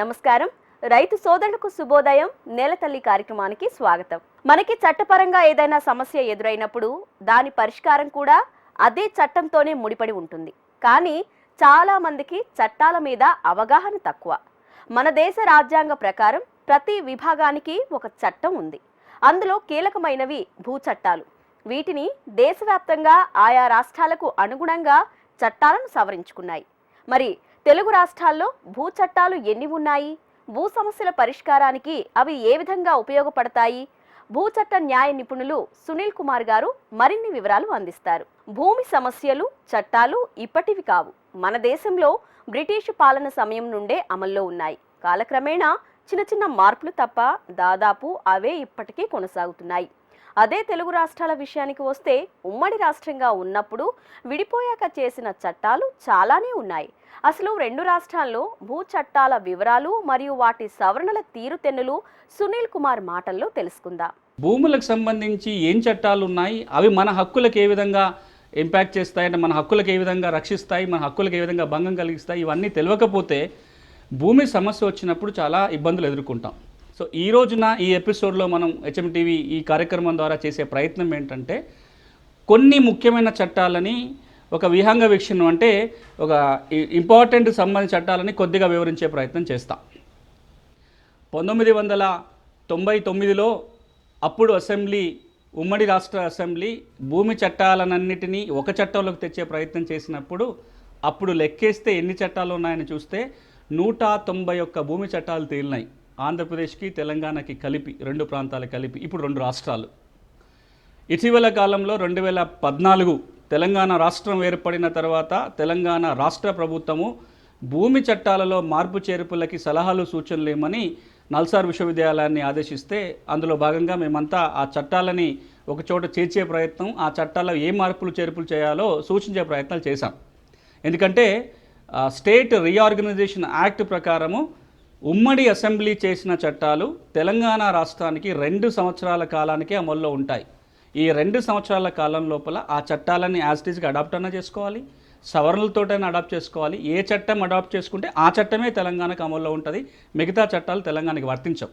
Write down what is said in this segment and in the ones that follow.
నమస్కారం. రైతు సోదరులకు శుభోదయం. నేలతల్లి కార్యక్రమానికి స్వాగతం. మనకి చట్టపరంగా ఏదైనా సమస్య ఎదురైనప్పుడు దాని పరిష్కారం కూడా అదే చట్టంతోనే ముడిపడి ఉంటుంది. కానీ చాలా మందికి చట్టాల మీద అవగాహన తక్కువ. మన దేశ రాజ్యాంగ ప్రకారం ప్రతి విభాగానికి ఒక చట్టం ఉంది. అందులో కీలకమైనవి భూ చట్టాలు. వీటిని దేశవ్యాప్తంగా ఆయా రాష్ట్రాలకు అనుగుణంగా చట్టాలను సవరించుకున్నాయి. మరి తెలుగు రాష్ట్రాల్లో భూ చట్టాలు ఎన్ని ఉన్నాయి? భూ సమస్యల పరిష్కారానికి అవి ఏ విధంగా ఉపయోగపడతాయి? భూ చట్ట న్యాయ నిపుణులు సునీల్ కుమార్ గారు మరిన్ని వివరాలు అందిస్తారు. భూమి సమస్యలు చట్టాలు ఇప్పటివి కావు. మన దేశంలో బ్రిటిష్ పాలన సమయం నుండే అమల్లో ఉన్నాయి. కాలక్రమేణా చిన్న చిన్న మార్పులు తప్ప దాదాపు అవే ఇప్పటికీ కొనసాగుతున్నాయి. అదే తెలుగు రాష్ట్రాల విషయానికి వస్తే ఉమ్మడి రాష్ట్రంగా ఉన్నప్పుడు విడిపోయాక చేసిన చట్టాలు చాలానే ఉన్నాయి. అసలు రెండు రాష్ట్రాల్లో భూ చట్టాల వివరాలు మరియు వాటి సవరణల తీరుతెన్నులు సునీల్ కుమార్ మాటల్లో తెలుసుకుందాం. భూములకు సంబంధించి ఏం చట్టాలు ఉన్నాయి? అవి మన హక్కులకు ఏ విధంగా ఇంపాక్ట్ చేస్తాయి అంటే మన హక్కులకు ఏ విధంగా రక్షిస్తాయి మన హక్కులకు ఏ విధంగా భంగం కలిగిస్తాయి ఇవన్నీ తెలియకపోతే భూమి సమస్య వచ్చినప్పుడు చాలా ఇబ్బందులు ఎదుర్కొంటాం. సో ఈ రోజున ఈ ఎపిసోడ్లో మనం హెచ్ఎంటీవీ ఈ కార్యక్రమం ద్వారా చేసే ప్రయత్నం ఏంటంటే కొన్ని ముఖ్యమైన చట్టాలని ఒక విహంగ వీక్షణం అంటే ఒక ఇంపార్టెంట్ సంబంధించిన చట్టాలని కొద్దిగా వివరించే ప్రయత్నం చేస్తాం. పంతొమ్మిది వందల తొంభై తొమ్మిదిలో అప్పుడు అసెంబ్లీ ఉమ్మడి రాష్ట్ర అసెంబ్లీ భూమి చట్టాలన్నిటినీ ఒక చట్టంలోకి తెచ్చే ప్రయత్నం చేసినప్పుడు అప్పుడు లెక్కేస్తే ఎన్ని చట్టాలు ఉన్నాయని చూస్తే నూట తొంభై ఒక్క భూమి చట్టాలు తేలినాయి. ఆంధ్రప్రదేశ్కి తెలంగాణకి కలిపి రెండు ప్రాంతాలు కలిపి ఇప్పుడు రెండు రాష్ట్రాలు. ఇటీవల కాలంలో రెండు వేల పద్నాలుగు తెలంగాణ రాష్ట్రం ఏర్పడిన తర్వాత తెలంగాణ రాష్ట్ర ప్రభుత్వము భూమి చట్టాలలో మార్పు చేర్పులకి సలహాలు సూచనలు ఏమని నల్సార్ విశ్వవిద్యాలయాన్ని ఆదేశిస్తే అందులో భాగంగా మేమంతా ఆ చట్టాలని ఒకచోట చేర్చే ప్రయత్నం ఆ చట్టాల్లో ఏ మార్పులు చేర్పులు చేయాలో సూచించే ప్రయత్నాలు చేశాం. ఎందుకంటే స్టేట్ రీఆర్గనైజేషన్ యాక్ట్ ప్రకారము ఉమ్మడి అసెంబ్లీ చేసిన చట్టాలు తెలంగాణ రాష్ట్రానికి రెండు సంవత్సరాల కాలానికి అమల్లో ఉంటాయి. ఈ రెండు సంవత్సరాల కాలం లోపల ఆ చట్టాలని యాజ్టీజ్గా అడాప్ట్ అన్నా చేసుకోవాలి. సవరణలతోటైనా అడాప్ట్ చేసుకోవాలి. ఏ చట్టం అడాప్ట్ చేసుకుంటే ఆ చట్టమే తెలంగాణకు అమల్లో ఉంటుంది. మిగతా చట్టాలు తెలంగాణకి వర్తించవు.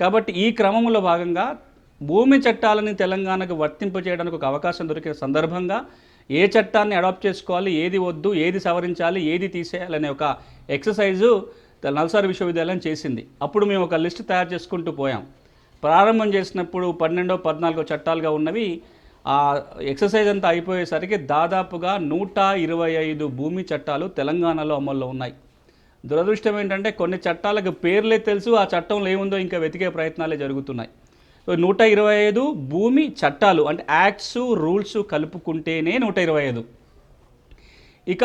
కాబట్టి ఈ క్రమంలో భాగంగా భూమి చట్టాలని తెలంగాణకు వర్తింపజేయడానికి ఒక అవకాశం దొరికే సందర్భంగా ఏ చట్టాన్ని అడాప్ట్ చేసుకోవాలి? ఏది వద్దు? ఏది సవరించాలి? ఏది తీసేయాలనే ఒక ఎక్సర్సైజు నల్సార్ విశ్వవిద్యాలయం చేసింది. అప్పుడు మేము ఒక లిస్ట్ తయారు చేసుకుంటూ పోయాం. ప్రారంభం చేసినప్పుడు పన్నెండో పద్నాలుగో చట్టాలుగా ఉన్నవి ఆ ఎక్సర్సైజ్ అంతా అయిపోయేసరికి దాదాపుగా నూట ఇరవై ఐదు భూమి చట్టాలు తెలంగాణలో అమల్లో ఉన్నాయి. దురదృష్టం ఏంటంటే కొన్ని చట్టాలకు పేర్లే తెలుసు ఆ చట్టంలో ఏముందో ఇంకా వెతికే ప్రయత్నాలే జరుగుతున్నాయి. సో నూట ఇరవై ఐదు భూమి చట్టాలు అంటే యాక్ట్స్ రూల్స్ కలుపుకుంటేనే నూట ఇరవై ఐదు. ఇక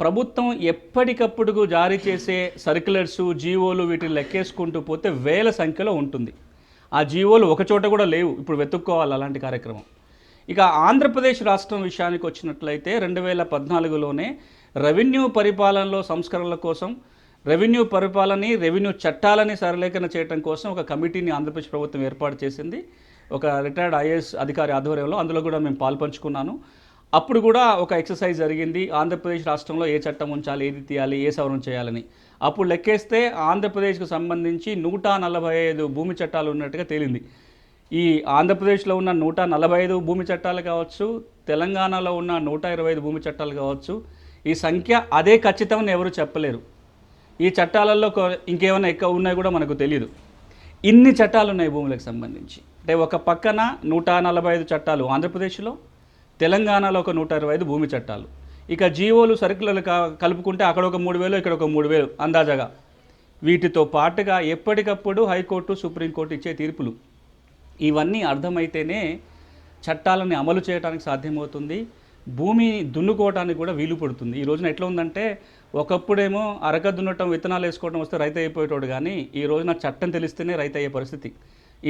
ప్రభుత్వం ఎప్పటికప్పుడు జారీ చేసే సర్క్యులర్సు జీవోలు వీటిని లెక్కేసుకుంటూ పోతే వేల సంఖ్యలో ఉంటుంది. ఆ జీవోలు ఒక చోట కూడా లేవు. ఇప్పుడు వెతుక్కోవాలి అలాంటి కార్యక్రమం. ఇక ఆంధ్రప్రదేశ్ రాష్ట్రం విషయానికి వచ్చినట్లయితే రెండు వేల పద్నాలుగులోనే రెవెన్యూ పరిపాలనలో సంస్కరణల కోసం రెవెన్యూ పరిపాలనని రెవెన్యూ చట్టాలని సరళీకరణ చేయడం కోసం ఒక కమిటీని ఆంధ్రప్రదేశ్ ప్రభుత్వం ఏర్పాటు చేసింది. ఒక రిటైర్డ్ ఐఏఎస్ అధికారి ఆధ్వర్యంలో అందులో కూడా మేము పాల్పంచుకున్నాను. అప్పుడు కూడా ఒక ఎక్సర్సైజ్ జరిగింది. ఆంధ్రప్రదేశ్ రాష్ట్రంలో ఏ చట్టం ఉంచాలి ఏది తీయాలి ఏ సవరణ చేయాలని. అప్పుడు లెక్కేస్తే ఆంధ్రప్రదేశ్కు సంబంధించి నూట నలభై ఐదు భూమి చట్టాలు ఉన్నట్టుగా తేలింది. ఈ ఆంధ్రప్రదేశ్లో ఉన్న నూట నలభై ఐదు భూమి చట్టాలు కావచ్చు తెలంగాణలో ఉన్న నూట ఇరవై ఐదు భూమి చట్టాలు కావచ్చు ఈ సంఖ్య అదే ఖచ్చితమని ఎవరు చెప్పలేరు. ఈ చట్టాలలో ఇంకేమైనా ఎక్కువ ఉన్నాయో కూడా మనకు తెలియదు ఇన్ని చట్టాలు ఉన్నాయి భూములకు సంబంధించి. అంటే ఒక పక్కన నూట నలభై ఐదు చట్టాలు ఆంధ్రప్రదేశ్లో తెలంగాణలో ఒక నూట ఇరవై ఐదు భూమి చట్టాలు. ఇక జీవోలు సర్కులర్లు క- కలుపుకుంటే అక్కడ ఒక మూడు వేలు ఇక్కడ ఒక మూడు వేలు అందాజగా. వీటితో పాటుగా ఎప్పటికప్పుడు హైకోర్టు సుప్రీంకోర్టు ఇచ్చే తీర్పులు. ఇవన్నీ అర్థమైతేనే చట్టాలని అమలు చేయడానికి సాధ్యమవుతుంది. భూమి దున్నుకోవడానికి కూడా వీలు పడుతుంది. ఈ రోజున ఎట్లా ఉందంటే ఒకప్పుడేమో అరక దున్నటం విత్తనాలు వేసుకోవడం వస్తే రైతు అయిపోయేటోడు కానీ ఈ రోజున చట్టం తెలిస్తేనే రైతు అయ్యే పరిస్థితి.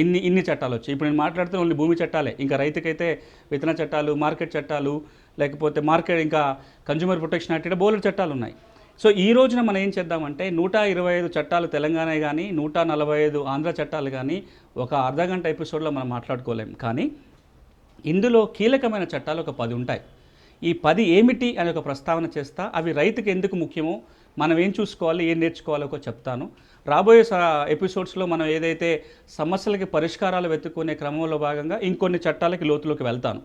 ఇన్ని ఇన్ని చట్టాలు వచ్చాయి. ఇప్పుడు నేను మాట్లాడితే ఓన్లీ భూమి చట్టాలే. ఇంకా రైతుకైతే విత్తన చట్టాలు మార్కెట్ చట్టాలు లేకపోతే మార్కెట్ ఇంకా కన్జ్యూమర్ ప్రొటెక్షన్ యాక్ట్ ఇట్లా బోలెడు చట్టాలు ఉన్నాయి. సో ఈ రోజున మనం ఏం చేద్దామంటే నూట ఇరవై ఐదు చట్టాలు తెలంగాణ కానీ నూట నలభై ఐదు ఆంధ్ర చట్టాలు కానీ ఒక అర్ధగంట ఎపిసోడ్లో మనం మాట్లాడుకోలేం. కానీ ఇందులో కీలకమైన చట్టాలు ఒక పది ఉంటాయి. ఈ పది ఏమిటి అని ఒక ప్రస్తావన చేస్తా అవి రైతుకు ఎందుకు ముఖ్యమో మనం ఏం చూసుకోవాలి ఏం నేర్చుకోవాలో ఒక చెప్తాను. రాబోయే స- ఎపిసోడ్స్లో మనం ఏదైతే సమస్యలకి పరిష్కారాలు వెతుక్కునే క్రమంలో భాగంగా ఇంకొన్ని చట్టాలకి లోతులోకి వెళ్తాను.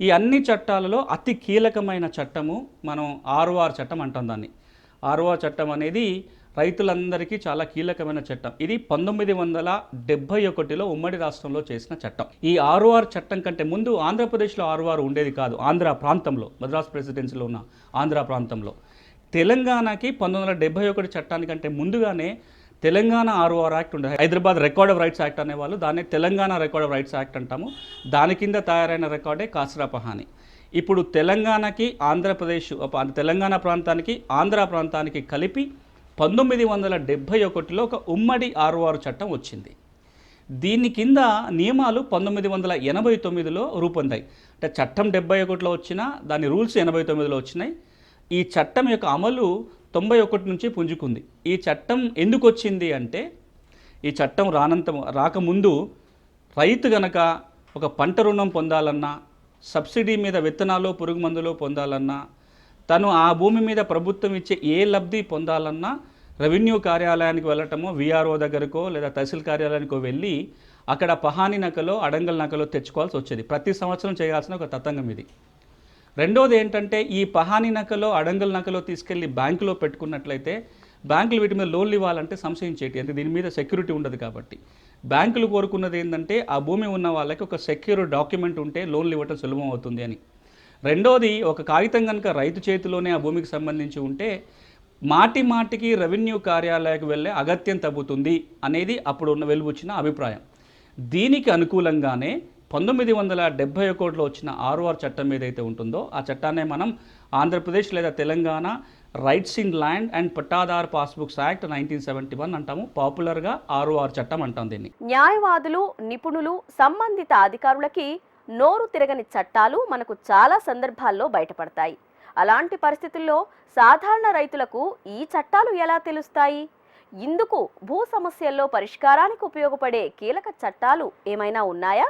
ఈ అన్ని చట్టాలలో అతి కీలకమైన చట్టము మనం ఆర్ఓఆర్ చట్టం అంటాం దాన్ని. ఆర్ఓఆర్ చట్టం అనేది రైతులందరికీ చాలా కీలకమైన చట్టం. ఇది పంతొమ్మిది వందల డెబ్బై ఒకటిలో ఉమ్మడి రాష్ట్రంలో చేసిన చట్టం. ఈ ఆర్ఓఆర్ చట్టం కంటే ముందు ఆంధ్రప్రదేశ్లో ఆర్ఓఆర్ ఉండేది కాదు. ఆంధ్ర ప్రాంతంలో మద్రాస్ ప్రెసిడెన్సీలో ఉన్న ఆంధ్ర ప్రాంతంలో. తెలంగాణకి పంతొమ్మిది వందల డెబ్బై ఒకటి చట్టానికంటే ముందుగానే తెలంగాణ ఆర్ఓఆర్ యాక్ట్ ఉండే Hyderabad record of rights act అనేవాళ్ళు దాన్ని Telangana record of rights act అంటాము. దాని కింద తయారైన రికార్డే కాసరా పహాని. ఇప్పుడు తెలంగాణకి ఆంధ్రప్రదేశ్ తెలంగాణ ప్రాంతానికి ఆంధ్ర ప్రాంతానికి కలిపి పంతొమ్మిది వందల డెబ్భై ఒకటిలో ఒక ఉమ్మడి ఆర్ఓఆర్ చట్టం వచ్చింది. దీని కింద నియమాలు పంతొమ్మిది వందల ఎనభై తొమ్మిదిలో రూపొందాయి. అంటే చట్టం డెబ్బై ఒకటిలో వచ్చిన దాని రూల్స్ ఎనభై తొమ్మిదిలో వచ్చినాయి. ఈ చట్టం యొక్క అమలు తొంభై ఒకటి నుంచి పుంజుకుంది. ఈ చట్టం ఎందుకు వచ్చింది అంటే ఈ చట్టం రానంత రాకముందు రైతు గనక ఒక పంట రుణం పొందాలన్నా సబ్సిడీ మీద విత్తనాలు పురుగు మందులు పొందాలన్నా తను ఆ భూమి మీద ప్రభుత్వం ఇచ్చే ఏ లబ్ధి పొందాలన్నా రెవెన్యూ కార్యాలయానికి వెళ్ళటమో విఆర్ఓ దగ్గరకో లేదా తహసీల్ కార్యాలయానికో వెళ్ళి అక్కడ పహాని నకలో అడంగల్ నకలో తెచ్చుకోవాల్సి వచ్చేది. ప్రతి సంవత్సరం చేయాల్సిన ఒక తతంగం ఇది. రెండోది ఏంటంటే ఈ పహాని నకలో అడంగల్ నకలో తీసుకెళ్ళి బ్యాంకులో పెట్టుకున్నట్లయితే బ్యాంకులు వీటి మీద లోన్లు ఇవ్వాలంటే సంశయించేటి అంటే దీని మీద సెక్యూరిటీ ఉండదు కాబట్టి. బ్యాంకులు కోరుకున్నది ఏంటంటే ఆ భూమి ఉన్న వాళ్ళకి ఒక సెక్యూర్ డాక్యుమెంట్ ఉంటే లోన్లు ఇవ్వటం సులభం అవుతుంది అని. రెండోది ఒక కాగితం కనుక రైతు చేతిలోనే ఆ భూమికి సంబంధించి ఉంటే మాటి మాటికి రెవెన్యూ కార్యాలయాలకు వెళ్ళే అగత్యం తగ్గుతుంది అనేది అప్పుడు ఉన్న వెలువచ్చిన అభిప్రాయం. దీనికి అనుకూలంగానే పంతొమ్మిది వందల డెబ్బై ఒకటిలో వచ్చిన ఆర్ఓఆర్ చట్టం ఏదైతే ఉంటుందో ఆ చట్టాన్ని మనం ఆంధ్రప్రదేశ్ లేదా Telangana rights in land and pattadar passbooks act nineteen seventy one అంటాము. పాపులర్గా ఆర్ఓఆర్ చట్టం అంటాం దీన్ని. న్యాయవాదులు నిపుణులు సంబంధిత అధికారులకి నోరు తిరగని చట్టాలు మనకు చాలా సందర్భాల్లో బయటపడతాయి. అలాంటి పరిస్థితుల్లో సాధారణ రైతులకు ఈ చట్టాలు ఎలా తెలుస్తాయి? ఇందుకు భూ సమస్యల్లో పరిష్కారానికి ఉపయోగపడే కీలక చట్టాలు ఏమైనా ఉన్నాయా?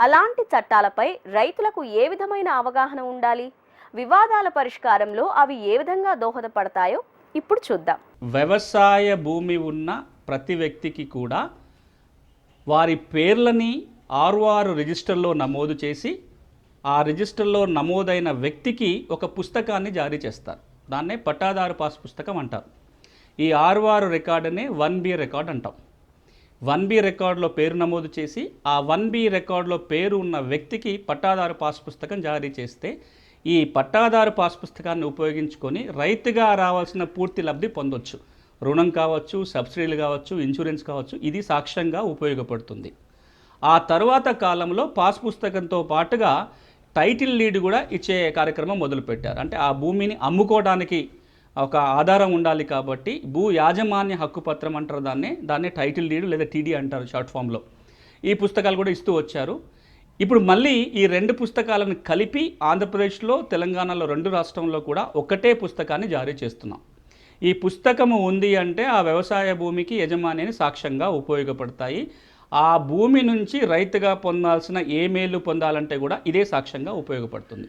అలాంటి చట్టాలపై రైతులకు ఏ విధమైన అవగాహన ఉండాలి? వివాదాల పరిష్కారంలో అవి ఏ విధంగా దోహదపడతాయో ఇప్పుడు చూద్దాం. వ్యవసాయ భూమి ఉన్న ప్రతి వ్యక్తికి కూడా వారి పేర్లని ఆర్ఓఆర్ రిజిస్టర్లో నమోదు చేసి ఆ రిజిస్టర్లో నమోదైన వ్యక్తికి ఒక పుస్తకాన్ని జారీ చేస్తారు. దాన్నే పట్టాదారు పాస్ పుస్తకం అంటారు. ఈ ఆర్ఓఆర్ రికార్డునే వన్ బి రికార్డ్ అంటాం. వన్ బి రికార్డులో పేరు నమోదు చేసి ఆ వన్ బి రికార్డులో పేరు ఉన్న వ్యక్తికి పట్టాదారు పాస్ పుస్తకం జారీ చేస్తే ఈ పట్టాదారు పాస్ పుస్తకాన్ని ఉపయోగించుకొని రైతుగా రావాల్సిన పూర్తి లబ్ధి పొందొచ్చు. రుణం కావచ్చు సబ్సిడీలు కావచ్చు ఇన్సూరెన్స్ కావచ్చు ఇది సాక్ష్యంగా ఉపయోగపడుతుంది. ఆ తరువాత కాలంలో పాస్ పుస్తకంతో పాటుగా టైటిల్ లీడ్ కూడా ఇచ్చే కార్యక్రమం మొదలుపెట్టారు. అంటే ఆ భూమిని అమ్ముకోవడానికి ఒక ఆధారం ఉండాలి కాబట్టి భూ యాజమాన్య హక్కు పత్రం అంటారు దాన్ని దాన్ని టైటిల్ డీడ్ లేదా టీడీ అంటారు షార్ట్ ఫామ్లో ఈ పుస్తకాలు కూడా ఇస్తూ వచ్చారు. ఇప్పుడు మళ్ళీ ఈ రెండు పుస్తకాలను కలిపి ఆంధ్రప్రదేశ్లో తెలంగాణలో రెండు రాష్ట్రంలో కూడా ఒకటే పుస్తకాన్ని జారీ చేస్తున్నాం. ఈ పుస్తకము ఉంది అంటే ఆ వ్యవసాయ భూమికి యజమానిని సాక్ష్యంగా ఉపయోగపడతాయి. ఆ భూమి నుంచి రైతుగా పొందాల్సిన ఏ మేలు పొందాలంటే కూడా ఇదే సాక్ష్యంగా ఉపయోగపడుతుంది.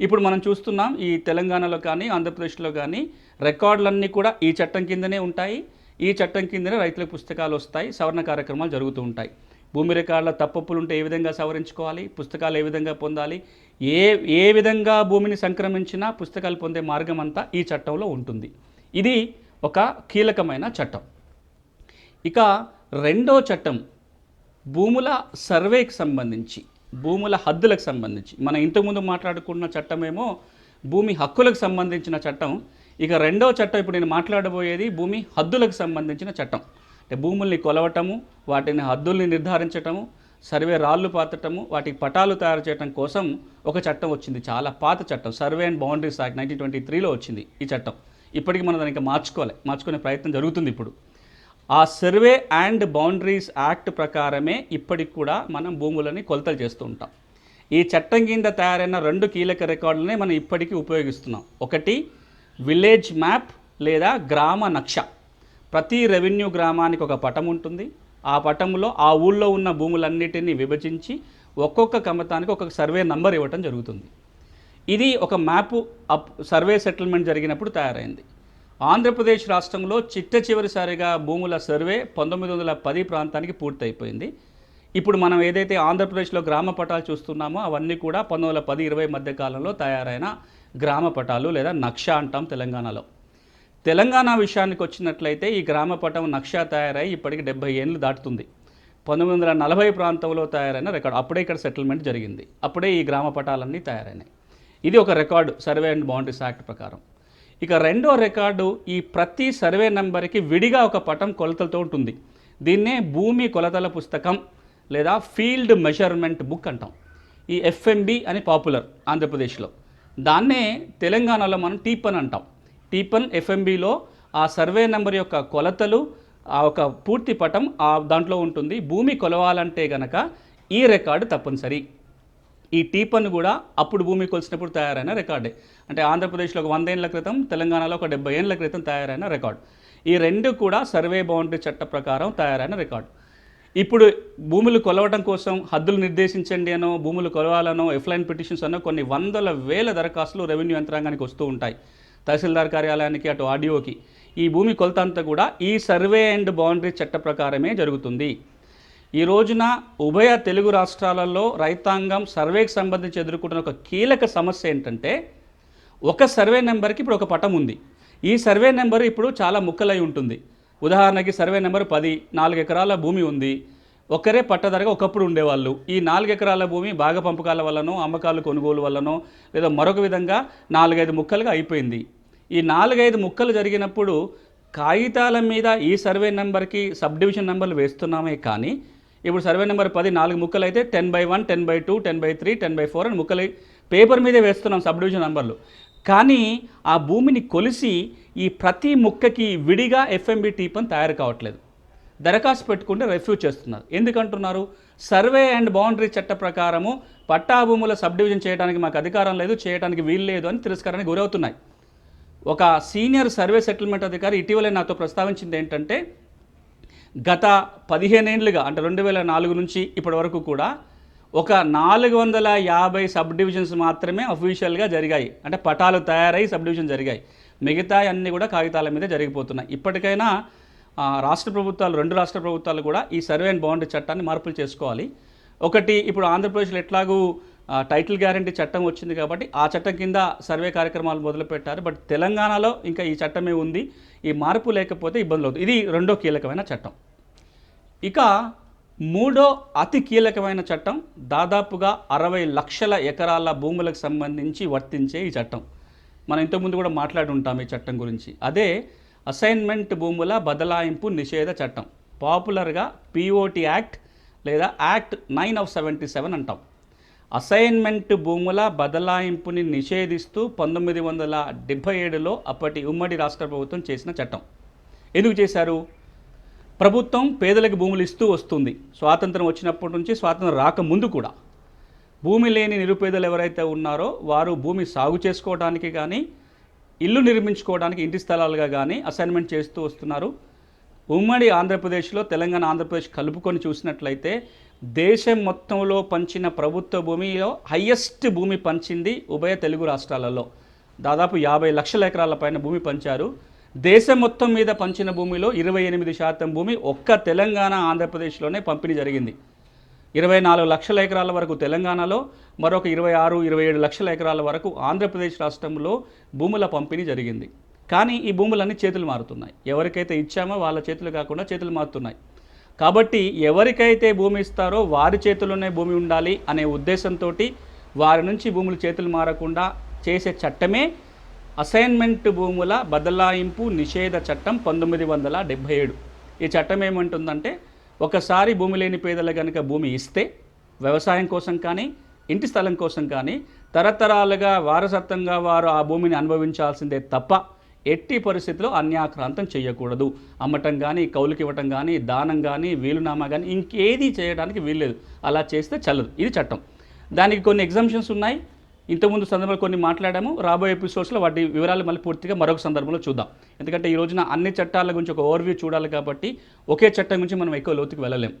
ఇప్పుడు మనం చూస్తున్నాం ఈ తెలంగాణలో కానీ ఆంధ్రప్రదేశ్లో కానీ రికార్డులన్నీ కూడా ఈ చట్టం కిందనే ఉంటాయి. ఈ చట్టం కిందనే రైతుల పుస్తకాలు వస్తాయి సవరణ కార్యక్రమాలు జరుగుతూ ఉంటాయి. భూమి రికార్డుల తప్పప్పులు ఉంటే ఏ విధంగా సవరించుకోవాలి పుస్తకాలు ఏ విధంగా పొందాలి ఏ ఏ విధంగా భూమిని సంక్రమించినా పుస్తకాలు పొందే మార్గం అంతా ఈ చట్టంలో ఉంటుంది. ఇది ఒక కీలకమైన చట్టం. ఇక రెండో చట్టం భూముల సర్వేకి సంబంధించి. భూముల హద్దులకు సంబంధించి. మనం ఇంతకుముందు మాట్లాడుకున్న చట్టమేమో భూమి హక్కులకు సంబంధించిన చట్టం. ఇక రెండో చట్టం ఇప్పుడు నేను మాట్లాడబోయేది భూమి హద్దులకు సంబంధించిన చట్టం. అంటే భూముల్ని కొలవటము వాటిని హద్దుల్ని నిర్ధారించటము సర్వే రాళ్ళు పాతటము వాటికి పటాలు తయారు చేయడం కోసం ఒక చట్టం వచ్చింది. చాలా పాత చట్టం. Survey and boundaries act nineteen twenty త్రీలో వచ్చింది ఈ చట్టం. ఇప్పటికీ మనం దానికి మార్చుకోవాలి. మార్చుకునే ప్రయత్నం జరుగుతుంది ఇప్పుడు. ఆ సర్వే అండ్ బౌండరీస్ యాక్ట్ ప్రకారమే ఇప్పటికి కూడా మనం భూములని కొలతలు చేస్తూ ఉంటాం. ఈ చట్టం కింద తయారైన రెండు కీలక రికార్డులనే మనం ఇప్పటికీ ఉపయోగిస్తున్నాం. ఒకటి విలేజ్ మ్యాప్ లేదా గ్రామ నక్ష. ప్రతి రెవెన్యూ గ్రామానికి ఒక పటం ఉంటుంది. ఆ పటంలో ఆ ఊళ్ళో ఉన్న భూములన్నిటినీ విభజించి ఒక్కొక్క కమతానికి ఒక్కొక్క సర్వే నంబర్ ఇవ్వటం జరుగుతుంది. ఇది ఒక మ్యాప్ అప్ సర్వే సెటిల్మెంట్ జరిగినప్పుడు తయారైంది. ఆంధ్రప్రదేశ్ రాష్ట్రంలో చిట్ట చివరిసారిగా భూముల సర్వే పంతొమ్మిది వందల పది ప్రాంతానికి పూర్తయిపోయింది. ఇప్పుడు మనం ఏదైతే ఆంధ్రప్రదేశ్లో గ్రామ పటాలు చూస్తున్నామో అవన్నీ కూడా పంతొమ్మిది వందల పది ఇరవై మధ్య కాలంలో తయారైన గ్రామ పటాలు లేదా నక్ష అంటాం తెలంగాణలో. తెలంగాణ విషయానికి వచ్చినట్లయితే ఈ గ్రామ పటం నక్ష తయారై ఇప్పటికి డెబ్బై ఏళ్ళు దాటుతుంది. పంతొమ్మిది వందల నలభై ప్రాంతంలో తయారైన రికార్డు అప్పుడే ఇక్కడ సెటిల్మెంట్ జరిగింది. అప్పుడే ఈ గ్రామ పటాలన్నీ తయారైనాయి. ఇది ఒక record survey and boundaries act ప్రకారం. ఇక రెండో రికార్డు ఈ ప్రతి సర్వే నెంబర్కి విడిగా ఒక పటం కొలతలతో ఉంటుంది. దీన్నే భూమి కొలతల పుస్తకం లేదా ఫీల్డ్ మెజర్మెంట్ బుక్ అంటాం. ఈ ఎఫ్ఎంబి అని పాపులర్ ఆంధ్రప్రదేశ్లో. దాన్నే తెలంగాణలో మనం టీపన్ అంటాం. టీపన్ ఎఫ్ఎంబిలో ఆ సర్వే నెంబర్ యొక్క కొలతలు ఆ ఒక పూర్తి పటం ఆ దాంట్లో ఉంటుంది. భూమి కొలవాలంటే గనక ఈ రికార్డు తప్పనిసరి. ఈ టీపన్ కూడా అప్పుడు భూమి కొలిసినప్పుడు తయారైన రికార్డే. అంటే ఆంధ్రప్రదేశ్లో ఒక వందేళ్ళ క్రితం తెలంగాణలో ఒక డెబ్బై ఏళ్ళ క్రితం తయారైన రికార్డ్. ఈ రెండు కూడా సర్వే బౌండరీ చట్ట ప్రకారం తయారైన రికార్డ్. ఇప్పుడు భూములు కొలవడం కోసం హద్దులు నిర్దేశించండి అనో భూములు కొలవాలనో ఎఫ్లైన్ పిటిషన్స్ అనో కొన్ని వందల వేల దరఖాస్తులు రెవెన్యూ యంత్రాంగానికి వస్తూ ఉంటాయి. తహసీల్దార్ కార్యాలయానికి అటు ఆర్డీఓకి. ఈ భూమి కొలత అంతా కూడా ఈ సర్వే అండ్ బౌండరీ చట్ట ప్రకారమే జరుగుతుంది. ఈ రోజున ఉభయ తెలుగు రాష్ట్రాలలో రైతాంగం సర్వేకి సంబంధించి ఎదుర్కొంటున్న ఒక కీలక సమస్య ఏంటంటే ఒక సర్వే నెంబర్కి ఇప్పుడు ఒక పటం ఉంది. ఈ సర్వే నెంబర్ ఇప్పుడు చాలా ముక్కలై ఉంటుంది. ఉదాహరణకి సర్వే నెంబర్ పది నాలుగు ఎకరాల భూమి ఉంది. ఒకరే పట్టదరగా ఒకప్పుడు ఉండేవాళ్ళు. ఈ నాలుగు ఎకరాల భూమి బాగా పంపకాల వల్లనో అమ్మకాలు కొనుగోలు వల్లనో లేదా మరొక విధంగా నాలుగైదు ముక్కలుగా అయిపోయింది. ఈ నాలుగైదు ముక్కలు జరిగినప్పుడు కాగితాల మీద ఈ సర్వే నెంబర్కి సబ్ డివిజన్ నెంబర్లు వేస్తున్నామే కానీ ఇప్పుడు సర్వే నెంబర్ పది నాలుగు ముక్కలు అయితే ten by one ten by two ten by three ten by four అని ముక్కలు పేపర్ మీదే వేస్తున్నాం సబ్ డివిజన్ నెంబర్లు. కానీ ఆ భూమిని కొలిసి ఈ ప్రతి ముక్కకి విడిగా ఎఫ్ఎంబి టీపన్ తయారు కావట్లేదు. దరఖాస్తు పెట్టుకుంటే రెఫ్యూజ్ చేస్తున్నారు. ఎందుకంటున్నారు? సర్వే అండ్ బౌండరీ చట్ట ప్రకారము పట్టా భూముల సబ్ డివిజన్ చేయడానికి మాకు అధికారం లేదు చేయడానికి వీలు లేదు అని తిరస్కారానికి గురవుతున్నాయి. ఒక సీనియర్ సర్వే సెటిల్మెంట్ అధికారి ఇటీవలే నాతో ప్రస్తావించింది ఏంటంటే గత పదిహేనేండ్లుగా అంటే రెండు వేల నాలుగు నుంచి ఇప్పటి వరకు కూడా ఒక నాలుగు వందల యాభై సబ్ డివిజన్స్ మాత్రమే అఫీషియల్గా జరిగాయి. అంటే పటాలు తయారై సబ్ డివిజన్ జరిగాయి. మిగతా అన్నీ కూడా కాగితాల మీద జరిగిపోతున్నాయి. ఇప్పటికైనా రాష్ట్ర ప్రభుత్వాలు రెండు రాష్ట్ర ప్రభుత్వాలు కూడా ఈ సర్వే అండ్ బౌండరీ చట్టాన్ని మార్పులు చేసుకోవాలి. ఒకటి ఇప్పుడు ఆంధ్రప్రదేశ్లో ఎట్లాగూ టైటిల్ గ్యారంటీ చట్టం వచ్చింది కాబట్టి ఆ చట్టం కింద సర్వే కార్యక్రమాలు మొదలుపెట్టారు. బట్ తెలంగాణలో ఇంకా ఈ చట్టమే ఉంది. ఈ మార్పు లేకపోతే ఇబ్బందులు అవుతుంది. ఇది రెండో కీలకమైన చట్టం. ఇక మూడో అతి కీలకమైన చట్టం దాదాపుగా అరవై లక్షల ఎకరాల భూములకు సంబంధించి వర్తించే ఈ చట్టం. మనం ఇంతకుముందు కూడా మాట్లాడి ఉంటాం ఈ చట్టం గురించి. అదే అసైన్మెంట్ భూముల బదలాయింపు నిషేధ చట్టం. పాపులర్గా పిఓటి యాక్ట్ లేదా act nine of seventy seven అంటాం. అసైన్మెంట్ భూముల బదలాయింపుని నిషేధిస్తూ పంతొమ్మిది వందల డెబ్భై ఏడులో అప్పటి ఉమ్మడి రాష్ట్ర ప్రభుత్వం చేసిన చట్టం. ఎందుకు చేశారు? ప్రభుత్వం పేదలకు భూములు ఇస్తూ వస్తుంది. స్వాతంత్రం వచ్చినప్పటి నుంచి స్వాతంత్రం రాకముందు కూడా. భూమి లేని నిరుపేదలు ఎవరైతే ఉన్నారో వారు భూమి సాగు చేసుకోవడానికి కానీ ఇల్లు నిర్మించుకోవడానికి ఇంటి స్థలాలుగా కానీ అసైన్మెంట్ చేస్తూ వస్తున్నారు. ఉమ్మడి ఆంధ్రప్రదేశ్లో తెలంగాణ ఆంధ్రప్రదేశ్ కలుపుకొని చూసినట్లయితే దేశం మొత్తంలో పంచిన ప్రభుత్వ భూమిలో హయ్యెస్ట్ భూమి పంచింది ఉభయ తెలుగు రాష్ట్రాలలో. దాదాపు యాభై లక్షల ఎకరాల పైన భూమి పంచారు. దేశం మొత్తం మీద పంచిన భూమిలో ఇరవై ఎనిమిది శాతం భూమి ఒక్క తెలంగాణ ఆంధ్రప్రదేశ్లోనే పంపిణీ జరిగింది. ఇరవై నాలుగు లక్షల ఎకరాల వరకు తెలంగాణలో మరొక ఇరవై ఆరు ఇరవై ఏడు లక్షల ఎకరాల వరకు ఆంధ్రప్రదేశ్ రాష్ట్రంలో భూముల పంపిణీ జరిగింది. కానీ ఈ భూములన్నీ చేతులు మారుతున్నాయి. ఎవరికైతే ఇచ్చామో వాళ్ళ చేతులు కాకుండా చేతులు మారుతున్నాయి. కాబట్టి ఎవరికైతే భూమి ఇస్తారో వారి చేతుల్లోనే భూమి ఉండాలి అనే ఉద్దేశంతో వారి నుంచి భూములు చేతులు మారకుండా చేసే చట్టమే అసైన్మెంట్ భూముల బదలాయింపు నిషేధ చట్టం పంతొమ్మిది వందల డెబ్భై ఏడు. ఈ చట్టం ఏమంటుందంటే ఒకసారి భూమి లేని పేదలు కనుక భూమి ఇస్తే వ్యవసాయం కోసం కానీ ఇంటి స్థలం కోసం కానీ తరతరాలుగా వారసత్వంగా వారు ఆ భూమిని అనుభవించాల్సిందే తప్ప ఎట్టి పరిస్థితిలో అన్యాక్రాంతం చేయకూడదు అమ్మటం కానీ కౌలుకి ఇవ్వటం కానీ దానం కానీ వీలునామా కానీ ఇంకేది చేయడానికి వీల్లేదు. అలా చేస్తే చల్లదు. ఇది చట్టం. దానికి కొన్ని ఎగ్జామ్షన్స్ ఉన్నాయి. ఇంతకుముందు సందర్భాలు కొన్ని మాట్లాడాము. రాబోయే ఎపిసోడ్స్లో వాటి వివరాలు మళ్ళీ పూర్తిగా మరొక సందర్భంలో చూద్దాం. ఎందుకంటే ఈ రోజున అన్ని చట్టాల గురించి ఒక ఓవర్వ్యూ చూడాలి కాబట్టి ఒకే చట్టం గురించి మనం ఎక్కువ లోతుకు వెళ్ళలేం.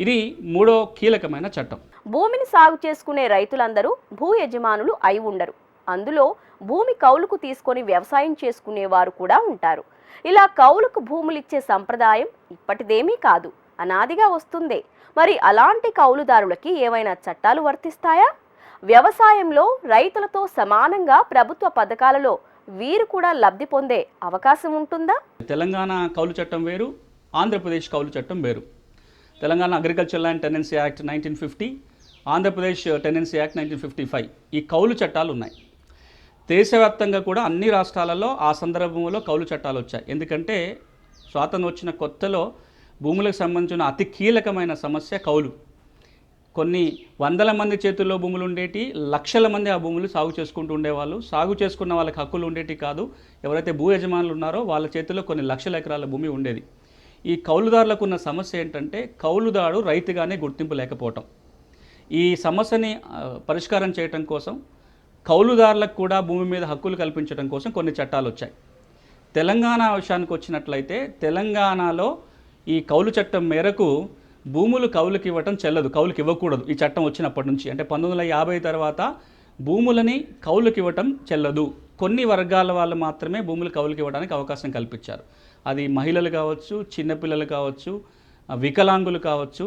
ఇది మూడో కీలకమైన చట్టం. భూమిని సాగు చేసుకునే రైతులందరూ భూ యజమానులు అయి ఉండరు. అందులో భూమి కౌలుకు తీసుకొని వ్యవసాయం చేసుకునేవారు కూడా ఉంటారు. ఇలా కౌలుకు భూములు ఇచ్చే సంప్రదాయం ఇప్పటిదేమీ కాదు. అనాదిగా వస్తుందే. మరి అలాంటి కౌలుదారులకి ఏవైనా చట్టాలు వర్తిస్తాయా? వ్యవసాయంలో రైతులతో సమానంగా ప్రభుత్వ పథకాలలో వీరు కూడా లబ్ధి పొందే అవకాశం ఉంటుందా? తెలంగాణ కౌలు చట్టం వేరు ఆంధ్రప్రదేశ్ కౌలు చట్టం వేరు. Telangana agriculture land tenancy act nineteen fifty Andhra Pradesh tenancy act nineteen fifty five ఈ కౌలు చట్టాలు ఉన్నాయి. దేశవ్యాప్తంగా కూడా అన్ని రాష్ట్రాలలో ఆ సందర్భంలో కౌలు చట్టాలు వచ్చాయి. ఎందుకంటే స్వాతంత్రం వచ్చిన కొత్తలో భూములకు సంబంధించిన అతి కీలకమైన సమస్య కౌలు. కొన్ని వందల మంది చేతుల్లో భూములు ఉండేటి లక్షల మంది ఆ భూములు సాగు చేసుకుంటూ ఉండేవాళ్ళు. సాగు చేసుకున్న వాళ్ళకి హక్కులు ఉండేటి కాదు. ఎవరైతే భూ యజమానులు ఉన్నారో వాళ్ళ చేతుల్లో కొన్ని లక్షల ఎకరాల భూమి ఉండేది. ఈ కౌలుదారులకు ఉన్న సమస్య ఏంటంటే కౌలుదారు రైతుగానే గుర్తింపు లేకపోవటం. ఈ సమస్యని పరిష్కారం చేయటం కోసం కౌలుదారులకు కూడా భూమి మీద హక్కులు కల్పించడం కోసం కొన్ని చట్టాలు వచ్చాయి. తెలంగాణ విషయానికి వచ్చినట్లయితే తెలంగాణలో ఈ కౌలు చట్టం మేరకు భూములు కౌలుకి ఇవ్వటం చెల్లదు కౌలుకి ఇవ్వకూడదు ఈ చట్టం వచ్చినప్పటి నుంచి. అంటే పంతొమ్మిది వందల యాభై తర్వాత భూములని కౌలుకి ఇవ్వటం చెల్లదు. కొన్ని వర్గాల వాళ్ళు మాత్రమే భూములు కౌలుకి ఇవ్వడానికి అవకాశం కల్పించారు. అది మహిళలు కావచ్చు చిన్నపిల్లలు కావచ్చు వికలాంగులు కావచ్చు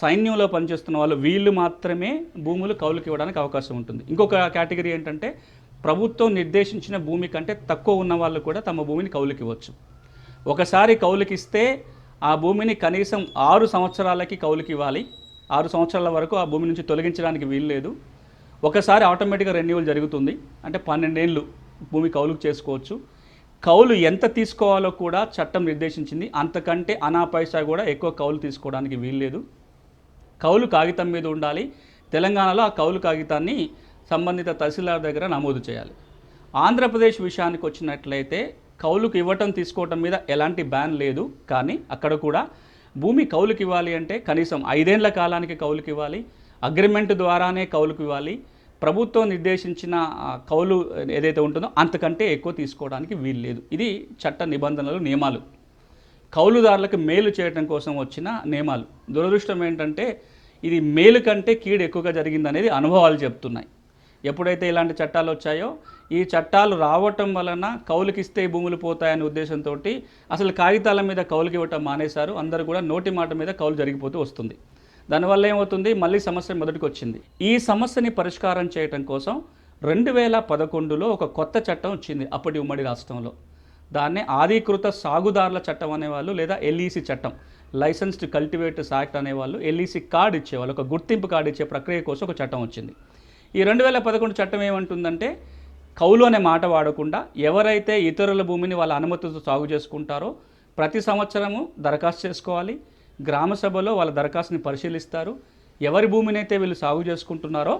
సైన్యంలో పనిచేస్తున్న వాళ్ళు వీళ్ళు మాత్రమే భూములు కౌలుకి ఇవ్వడానికి అవకాశం ఉంటుంది. ఇంకొక కేటగిరీ ఏంటంటే ప్రభుత్వం నిర్దేశించిన భూమి కంటే తక్కువ ఉన్న వాళ్ళు కూడా తమ భూమిని కౌలుకి ఇవ్వచ్చు ఒకసారి కౌలుకిస్తే ఆ భూమిని కనీసం ఆరు సంవత్సరాలకి కౌలుకి ఇవ్వాలి. ఆరు సంవత్సరాల వరకు ఆ భూమి నుంచి తొలగించడానికి వీలు లేదు. ఒకసారి ఆటోమేటిక్గా రెన్యువల్ జరుగుతుంది. అంటే పన్నెండేళ్ళు భూమి కౌలుకు చేసుకోవచ్చు. కౌలు ఎంత తీసుకోవాలో కూడా చట్టం నిర్దేశించింది. అంతకంటే అనా పైసా కూడా ఎక్కువ కౌలు తీసుకోవడానికి వీల్లేదు కౌలు కాగితం మీద ఉండాలి. తెలంగాణలో ఆ కౌలు కాగితాన్ని సంబంధిత తహసీల్దార్ దగ్గర నమోదు చేయాలి. ఆంధ్రప్రదేశ్ విషయానికి వచ్చినట్లయితే కౌలుకు ఇవ్వటం తీసుకోవటం మీద ఎలాంటి బ్యాన్ లేదు. కానీ అక్కడ కూడా భూమి కౌలుకి ఇవ్వాలి అంటే కనీసం ఐదేండ్ల కాలానికి కౌలుకి ఇవ్వాలి. అగ్రిమెంట్ ద్వారానే కౌలుకు ఇవ్వాలి. ప్రభుత్వం నిర్దేశించిన కౌలు ఏదైతే ఉంటుందో అంతకంటే ఎక్కువ తీసుకోవడానికి వీలు లేదు. ఇది చట్ట నిబంధనలు నియమాలు. కౌలుదారులకు మేలు చేయడం కోసం వచ్చిన నియమాలు. దురదృష్టం ఏంటంటే ఇది మేలు కంటే కీడు ఎక్కువగా జరిగిందనేది అనుభవాలు చెప్తున్నాయి ఎప్పుడైతే ఇలాంటి చట్టాలు వచ్చాయో ఈ చట్టాలు రావటం వలన కౌలుకిస్తే భూములు పోతాయనే ఉద్దేశంతో అసలు కాగితాల మీద కౌలుకి ఇవ్వటం మానేశారు. అందరూ కూడా నోటి మాట మీద కౌలు జరిగిపోతూ వస్తుంది. దానివల్ల ఏమవుతుంది? మళ్ళీ సమస్య మొదటికి వచ్చింది ఈ సమస్యని పరిష్కారం చేయటం కోసం రెండు వేల పదకొండులో ఒక కొత్త చట్టం వచ్చింది అప్పటి ఉమ్మడి రాష్ట్రంలో. దాన్ని ఆధీకృత సాగుదారుల చట్టం అనేవాళ్ళు లేదా ఎల్ఈసి చట్టం లైసెన్స్డ్ కల్టివేటర్స్ యాక్ట్ అనేవాళ్ళు ఎల్ఈసి కార్డు ఇచ్చేవాళ్ళు ఒక గుర్తింపు కార్డు ఇచ్చే ప్రక్రియ కోసం ఒక చట్టం వచ్చింది. ఈ రెండు వేల పదకొండు చట్టం ఏమంటుందంటే కౌలు అనే మాట వాడకుండా ఎవరైతే ఇతరుల భూమిని వాళ్ళ అనుమతితో సాగు చేసుకుంటారో ప్రతి సంవత్సరము దరఖాస్తు చేసుకోవాలి. గ్రామ సభలో వాళ్ళ దరఖాస్తుని పరిశీలిస్తారు. ఎవరి భూమిని అయితే వీళ్ళు సాగు చేసుకుంటున్నారో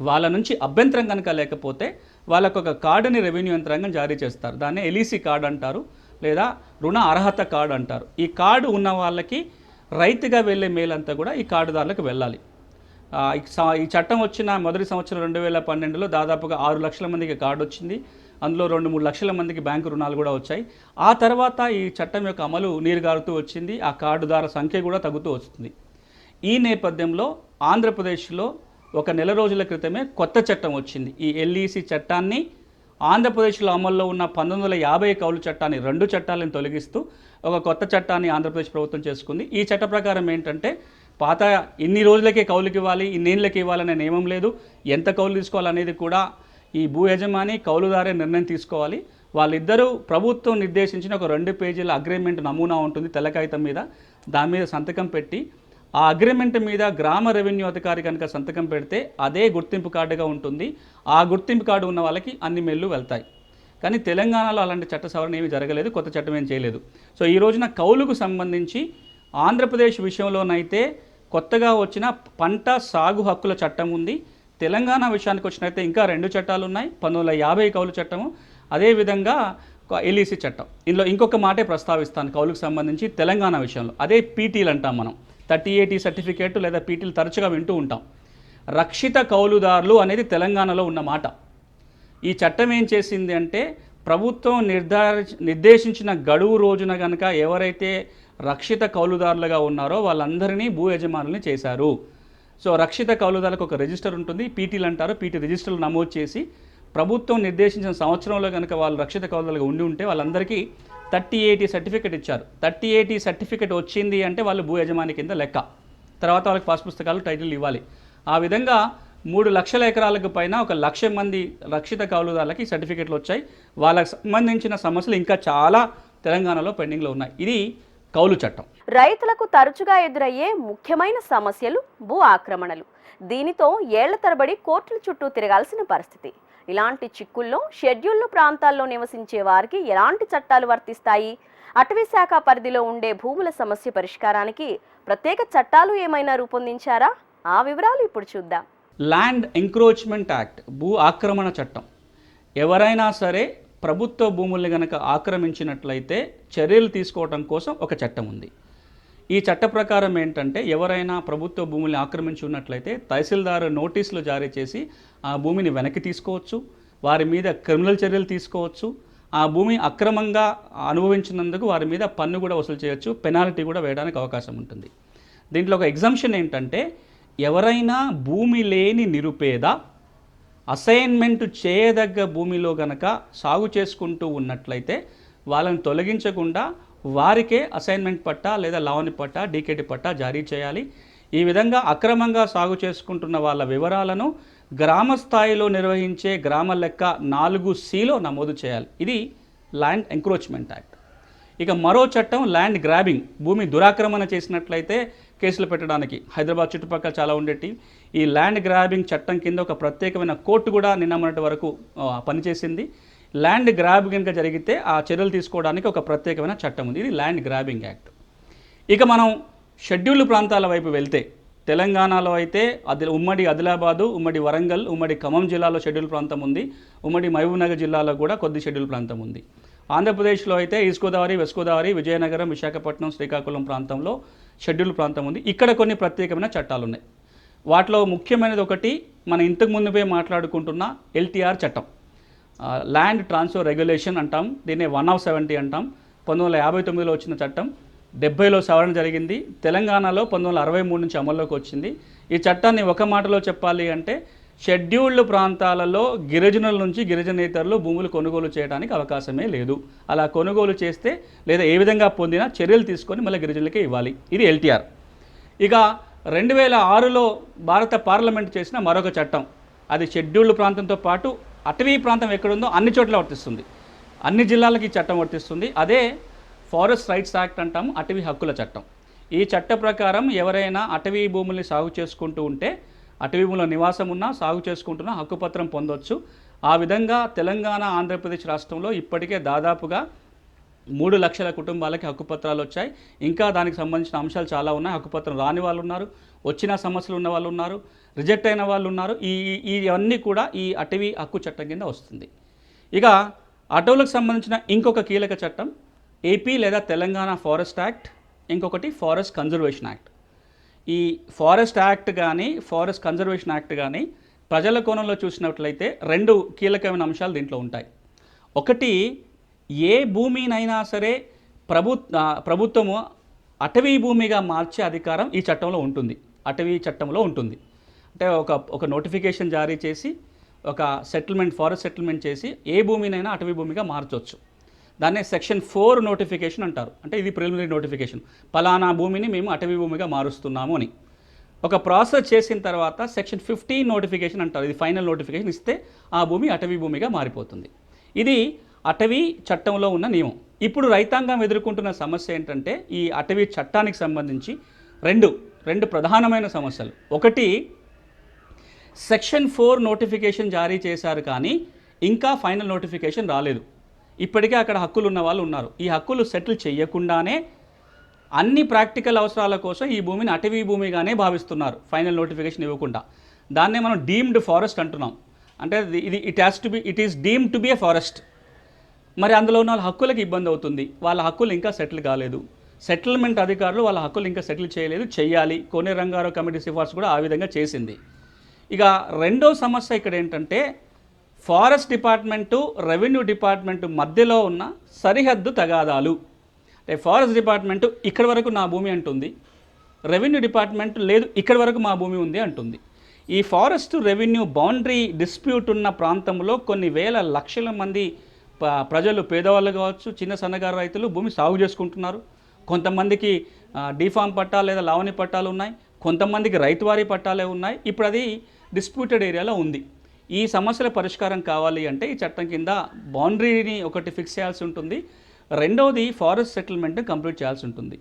వాళ్ళ నుంచి అభ్యంతరం కనుక లేకపోతే వాళ్ళకు ఒక కార్డుని రెవెన్యూ యంత్రాంగం జారీ చేస్తారు. దాన్ని ఎల్ఈసి కార్డు అంటారు లేదా రుణ అర్హత కార్డు అంటారు. ఈ కార్డు ఉన్న వాళ్ళకి రైతుగా వెళ్ళే మేలంతా కూడా ఈ కార్డుదారులకు వెళ్ళాలి. ఈ చట్టం వచ్చిన మొదటి సంవత్సరం రెండు వేల పన్నెండులో దాదాపుగా ఆరు లక్షల మందికి కార్డు వచ్చింది. అందులో రెండు మూడు లక్షల మందికి బ్యాంకు రుణాలు కూడా వచ్చాయి. ఆ తర్వాత ఈ చట్టం యొక్క అమలు నీరుగారుతూ వచ్చింది. ఆ కార్డుదారుల సంఖ్య కూడా తగ్గుతూ వస్తుంది. ఈ నేపథ్యంలో ఆంధ్రప్రదేశ్లో ఒక నెల రోజుల క్రితమే కొత్త చట్టం వచ్చింది. ఈ ఎల్ఈసి చట్టాన్ని ఆంధ్రప్రదేశ్లో అమల్లో ఉన్న పంతొమ్మిది వందల యాభై కౌలు చట్టాన్ని రెండు చట్టాలను తొలగిస్తూ ఒక కొత్త చట్టాన్ని ఆంధ్రప్రదేశ్ ప్రభుత్వం చేసుకుంది. ఈ చట్ట ప్రకారం ఏంటంటే పాత ఇన్ని రోజులకే కౌలుకి ఇవ్వాలి ఇన్నేళ్ళకి ఇవ్వాలనే నియమం లేదు. ఎంత కౌలు తీసుకోవాలనేది కూడా ఈ భూ యజమాని కౌలుదారే నిర్ణయం తీసుకోవాలి. వాళ్ళిద్దరూ ప్రభుత్వం నిర్దేశించిన ఒక రెండు పేజీల అగ్రిమెంట్ నమూనా ఉంటుంది తెల్ల కాగితం మీద. దాని మీద సంతకం పెట్టి ఆ అగ్రిమెంట్ మీద గ్రామ రెవెన్యూ అధికారి కనుక సంతకం పెడితే అదే గుర్తింపు కార్డుగా ఉంటుంది. ఆ గుర్తింపు కార్డు ఉన్న వాళ్ళకి అన్ని మెల్లు వెళ్తాయి. కానీ తెలంగాణలో అలాంటి చట్ట సవరణ ఏమీ జరగలేదు కొత్త చట్టం ఏం చేయలేదు. సో ఈ రోజున కౌలుకు సంబంధించి ఆంధ్రప్రదేశ్ విషయంలోనైతే కొత్తగా వచ్చిన పంట సాగు హక్కుల చట్టం ఉంది. తెలంగాణ విషయానికి వచ్చినైతే ఇంకా రెండు చట్టాలు ఉన్నాయి పంతొమ్మిది వందల యాభై కౌలు చట్టము అదేవిధంగా ఎల్ఈసి చట్టం. ఇందులో ఇంకొక మాటే ప్రస్తావిస్తాను కౌలుకు సంబంధించి తెలంగాణ విషయంలో. అదే పీటీలు అంటాం మనం. థర్టీ ఎయిటీ సర్టిఫికేట్ లేదా పీటీలు తరచుగా వింటూ ఉంటాం. రక్షిత కౌలుదారులు అనేది తెలంగాణలో ఉన్న మాట. ఈ చట్టం ఏం చేసింది అంటే ప్రభుత్వం నిర్ధారి నిర్దేశించిన గడువు రోజున కనుక ఎవరైతే రక్షిత కౌలుదారులుగా ఉన్నారో వాళ్ళందరినీ భూ యజమానుల్ని చేశారు. సో రక్షిత కౌలుదారులకు ఒక రిజిస్టర్ ఉంటుంది. పీటీలు అంటారు. పీటీ రిజిస్టర్లు నమోదు చేసి ప్రభుత్వం నిర్దేశించిన సంవత్సరంలో కనుక వాళ్ళు రక్షిత కౌలుదారులుగా ఉండి ఉంటే వాళ్ళందరికీ థర్టీ ఎయిటీ సర్టిఫికేట్ ఇచ్చారు. థర్టీ ఎయిటీ సర్టిఫికేట్ వచ్చింది అంటే వాళ్ళు భూ యజమాని కింద లెక్క. తర్వాత వాళ్ళకి పాస్ పుస్తకాలు టైటిల్ ఇవ్వాలి. ఆ విధంగా మూడు లక్షల ఎకరాలకు పైన ఒక లక్ష మంది రక్షిత కౌలుదారులకి సర్టిఫికేట్లు వచ్చాయి. వాళ్ళకి సంబంధించిన సమస్యలు ఇంకా చాలా తెలంగాణలో పెండింగ్లో ఉన్నాయి. ఇది కౌలు చట్టం. రైతులకు తరచుగా ఎదురయ్యే ముఖ్యమైన సమస్యలు భూ ఆక్రమణలు. దీనితో ఏళ్ళ తరబడి కోర్టుల చుట్టూ తిరగాల్సిన పరిస్థితి. ఇలాంటి చిక్కుల్లో షెడ్యూల్డ్ ప్రాంతాల్లో నివసించే వారికి ఎలాంటి చట్టాలు వర్తిస్తాయి? అటవీ శాఖ పరిధిలో ఉండే భూముల సమస్య పరిష్కారానికి ప్రత్యేక చట్టాలు ఏమైనా రూపొందించారా? ఆ వివరాలు ఇప్పుడు చూద్దాం. ల్యాండ్ ఎంక్రోచ్మెంట్ యాక్ట్ భూ ఆక్రమణ చట్టం. ఎవరైనా సరే ప్రభుత్వ భూముల్ని గనక ఆక్రమించినట్లయితే చర్యలు తీసుకోవడం కోసం ఒక చట్టం ఉంది. ఈ చట్ట ప్రకారం ఏంటంటే ఎవరైనా ప్రభుత్వ భూముల్ని ఆక్రమించి ఉన్నట్లయితే తహసీల్దారు నోటీసులు జారీ చేసి ఆ భూమిని వెనక్కి తీసుకోవచ్చు వారి మీద క్రిమినల్ చర్యలు తీసుకోవచ్చు ఆ భూమి అక్రమంగా అనుభవించినందుకు వారి మీద పన్ను కూడా వసూలు చేయొచ్చు పెనాల్టీ కూడా వేయడానికి అవకాశం ఉంటుంది. దీంట్లో ఒక ఎగ్జామ్షన్ ఏంటంటే ఎవరైనా భూమి లేని నిరుపేద అసైన్మెంట్ చేయదగ్గ భూమిలో గనక సాగు చేసుకుంటూ ఉన్నట్లయితే వాళ్ళని తొలగించకుండా వారికే అసైన్మెంట్ పట్టా లేదా లావణి పట్టా డీకేటీ పట్టా జారీ చేయాలి. ఈ విధంగా అక్రమంగా సాగు చేసుకుంటున్న వాళ్ళ వివరాలను గ్రామ స్థాయిలో నిర్వహించే గ్రామ లెక్క నాలుగు సిలో నమోదు చేయాలి. ఇది ల్యాండ్ ఎంక్రోచ్మెంట్ యాక్ట్ ఇక మరో చట్టం ల్యాండ్ గ్రాబింగ్ భూమి దురాక్రమణ చేసినట్లయితే కేసులు పెట్టడానికి. హైదరాబాద్ చుట్టుపక్కల చాలా ఉండేటి ఈ ల్యాండ్ గ్రాబింగ్ చట్టం కింద ఒక ప్రత్యేకమైన కోర్టు కూడా నిన్న మొన్నటి వరకు పనిచేసింది. ల్యాండ్ గ్రాబ్ కనుక జరిగితే ఆ చర్యలు తీసుకోవడానికి ఒక ప్రత్యేకమైన చట్టం ఉంది. ఇది ల్యాండ్ గ్రాబింగ్ యాక్ట్. ఇక మనం షెడ్యూల్డ్ ప్రాంతాల వైపు వెళ్తే తెలంగాణలో అయితే అది ఉమ్మడి ఆదిలాబాదు ఉమ్మడి వరంగల్ ఉమ్మడి ఖమ్మం జిల్లాలో షెడ్యూల్ ప్రాంతం ఉంది. ఉమ్మడి మహబూబ్నగర్ జిల్లాలో కూడా కొద్ది షెడ్యూల్ ప్రాంతం ఉంది. ఆంధ్రప్రదేశ్లో అయితే ఈస్ట్ గోదావరి వెస్ట్ గోదావరి విజయనగరం విశాఖపట్నం శ్రీకాకుళం ప్రాంతంలో షెడ్యూల్ ప్రాంతం ఉంది. ఇక్కడ కొన్ని ప్రత్యేకమైన చట్టాలు ఉన్నాయి వాటిలో ముఖ్యమైనది ఒకటి మన ఇంతకు ముందుపై మాట్లాడుకుంటున్న ఎల్టీఆర్ చట్టం. ల్యాండ్ ట్రాన్స్ఫర్ రెగ్యులేషన్ అంటాం దీన్ని వన్ ఆఫ్ సెవెంటీ అంటాం. పంతొమ్మిది వందల యాభై తొమ్మిదిలో వచ్చిన చట్టం డెబ్బైలో సవరణ జరిగింది తెలంగాణలో పంతొమ్మిది వందల అరవై మూడు నుంచి అమల్లోకి వచ్చింది. ఈ చట్టాన్ని ఒక మాటలో చెప్పాలి అంటే షెడ్యూల్డ్ ప్రాంతాలలో గిరిజనుల నుంచి గిరిజనేతరులు భూములు కొనుగోలు చేయడానికి అవకాశమే లేదు. అలా కొనుగోలు చేస్తే లేదా ఏ విధంగా పొందినా చర్యలు తీసుకొని మళ్ళీ గిరిజనులకే ఇవ్వాలి. ఇది ఎల్టీఆర్. ఇక రెండు వేల ఆరులో భారత పార్లమెంట్ చేసిన మరొక చట్టం. అది షెడ్యూల్డ్ ప్రాంతంతో పాటు అటవీ ప్రాంతం ఎక్కడుందో అన్ని చోట్ల వర్తిస్తుంది. అన్ని జిల్లాలకి ఈ చట్టం వర్తిస్తుంది. అదే ఫారెస్ట్ రైట్స్ యాక్ట్ అంటాము అటవీ హక్కుల చట్టం. ఈ చట్ట ప్రకారం ఎవరైనా అటవీ భూముల్ని సాగు చేసుకుంటూ ఉంటే అటవీ నివాసం ఉన్నా సాగు చేసుకుంటున్నా హక్కుపత్రం పొందొచ్చు. ఆ విధంగా తెలంగాణ ఆంధ్రప్రదేశ్ రాష్ట్రంలో ఇప్పటికే దాదాపుగా మూడు లక్షల కుటుంబాలకి హక్కుపత్రాలు వచ్చాయి. ఇంకా దానికి సంబంధించిన అంశాలు చాలా ఉన్నాయి. హక్కుపత్రం రాని వాళ్ళు ఉన్నారు వచ్చిన సమస్యలు ఉన్న వాళ్ళు ఉన్నారు రిజెక్ట్ అయిన వాళ్ళు ఉన్నారు. ఈ- ఇవన్నీ కూడా ఈ అటవీ హక్కు చట్టం కింద వస్తుంది. ఇక అటవులకు సంబంధించిన ఇంకొక కీలక చట్టం ఏపీ లేదా తెలంగాణ ఫారెస్ట్ యాక్ట్ ఇంకొకటి ఫారెస్ట్ కన్జర్వేషన్ యాక్ట్. ఈ ఫారెస్ట్ యాక్ట్ కానీ ఫారెస్ట్ కన్జర్వేషన్ యాక్ట్ కానీ ప్రజల కోణంలో చూసినట్లయితే రెండు కీలకమైన అంశాలు దీంట్లో ఉంటాయి. ఒకటి ఏ భూమినైనా సరే ప్రభు ప్రభుత్వము అటవీ భూమిగా మార్చే అధికారం ఈ చట్టంలో ఉంటుంది. అటవీ చట్టంలో ఉంటుంది. అంటే ఒక ఒక నోటిఫికేషన్ జారీ చేసి ఒక సెటిల్మెంట్ ఫారెస్ట్ సెటిల్మెంట్ చేసి ఏ భూమినైనా అటవీ భూమిగా మార్చవచ్చు దాన్నే సెక్షన్ ఫోర్ నోటిఫికేషన్ అంటారు. అంటే ఇది ప్రిలిమినరీ నోటిఫికేషన్. పలానా భూమిని మేము అటవీ భూమిగా మారుస్తున్నాము అని. ఒక ప్రాసెస్ చేసిన తర్వాత సెక్షన్ ఫిఫ్టీన్ నోటిఫికేషన్ అంటారు. ఇది ఫైనల్ నోటిఫికేషన్ ఇస్తే ఆ భూమి అటవీ భూమిగా మారిపోతుంది. ఇది అటవీ చట్టంలో ఉన్న నియమం. ఇప్పుడు రైతాంగం ఎదుర్కొంటున్న సమస్య ఏంటంటే ఈ అటవీ చట్టానికి సంబంధించి రెండు రెండు ప్రధానమైన సమస్యలు. ఒకటి సెక్షన్ ఫోర్ నోటిఫికేషన్ జారీ చేశారు కానీ ఇంకా ఫైనల్ నోటిఫికేషన్ రాలేదు. ఇప్పటికే అక్కడ హక్కులు ఉన్న వాళ్ళు ఉన్నారు. ఈ హక్కులు సెటిల్ చేయకుండానే అన్ని ప్రాక్టికల్ అవసరాల కోసం ఈ భూమిని అటవీ భూమిగానే భావిస్తున్నారు ఫైనల్ నోటిఫికేషన్ ఇవ్వకుండా. దాన్నే మనం డీమ్డ్ ఫారెస్ట్ అంటున్నాం. అంటే ఇది- it has to be it is deemed to be a forest మరి అందులో ఉన్న వాళ్ళ హక్కులకు ఇబ్బంది అవుతుంది. వాళ్ళ హక్కులు ఇంకా సెటిల్ కాలేదు. సెటిల్మెంట్ అధికారులు వాళ్ళ హక్కులు ఇంకా సెటిల్ చేయలేదు చేయాలి కోనే రంగారావు కమిటీ సిఫార్సు కూడా ఆ విధంగా చేసింది. ఇక రెండో సమస్య ఇక్కడ ఏంటంటే ఫారెస్ట్ డిపార్ట్మెంటు రెవెన్యూ డిపార్ట్మెంటు మధ్యలో ఉన్న సరిహద్దు తగాదాలు. అంటే ఫారెస్ట్ డిపార్ట్మెంటు ఇక్కడి వరకు నా భూమి అంటుంది. రెవెన్యూ డిపార్ట్మెంట్ లేదు ఇక్కడి వరకు మా భూమి ఉంది అంటుంది. ఈ ఫారెస్ట్ రెవెన్యూ బౌండరీ డిస్ప్యూట్ ఉన్న ప్రాంతంలో కొన్ని వేల లక్షల మంది ప- ప్రజలు పేదవాళ్ళు కావచ్చు చిన్న సన్నగారు రైతులు భూమి సాగు చేసుకుంటున్నారు. కొంతమందికి డిఫామ్ పట్టాలు లేదా లావణి పట్టాలు ఉన్నాయి. కొంతమందికి రైతువారీ పట్టాలే ఉన్నాయి. ఇప్పుడు అది డిస్ప్యూటెడ్ ఏరియాలో ఉంది. ఈ సమస్యల పరిష్కారం కావాలి అంటే ఈ చట్టం కింద బౌండరీని ఒకటి ఫిక్స్ చేయాల్సి ఉంటుంది. రెండవది ఫారెస్ట్ సెటిల్మెంట్ని కంప్లీట్ చేయాల్సి ఉంటుంది.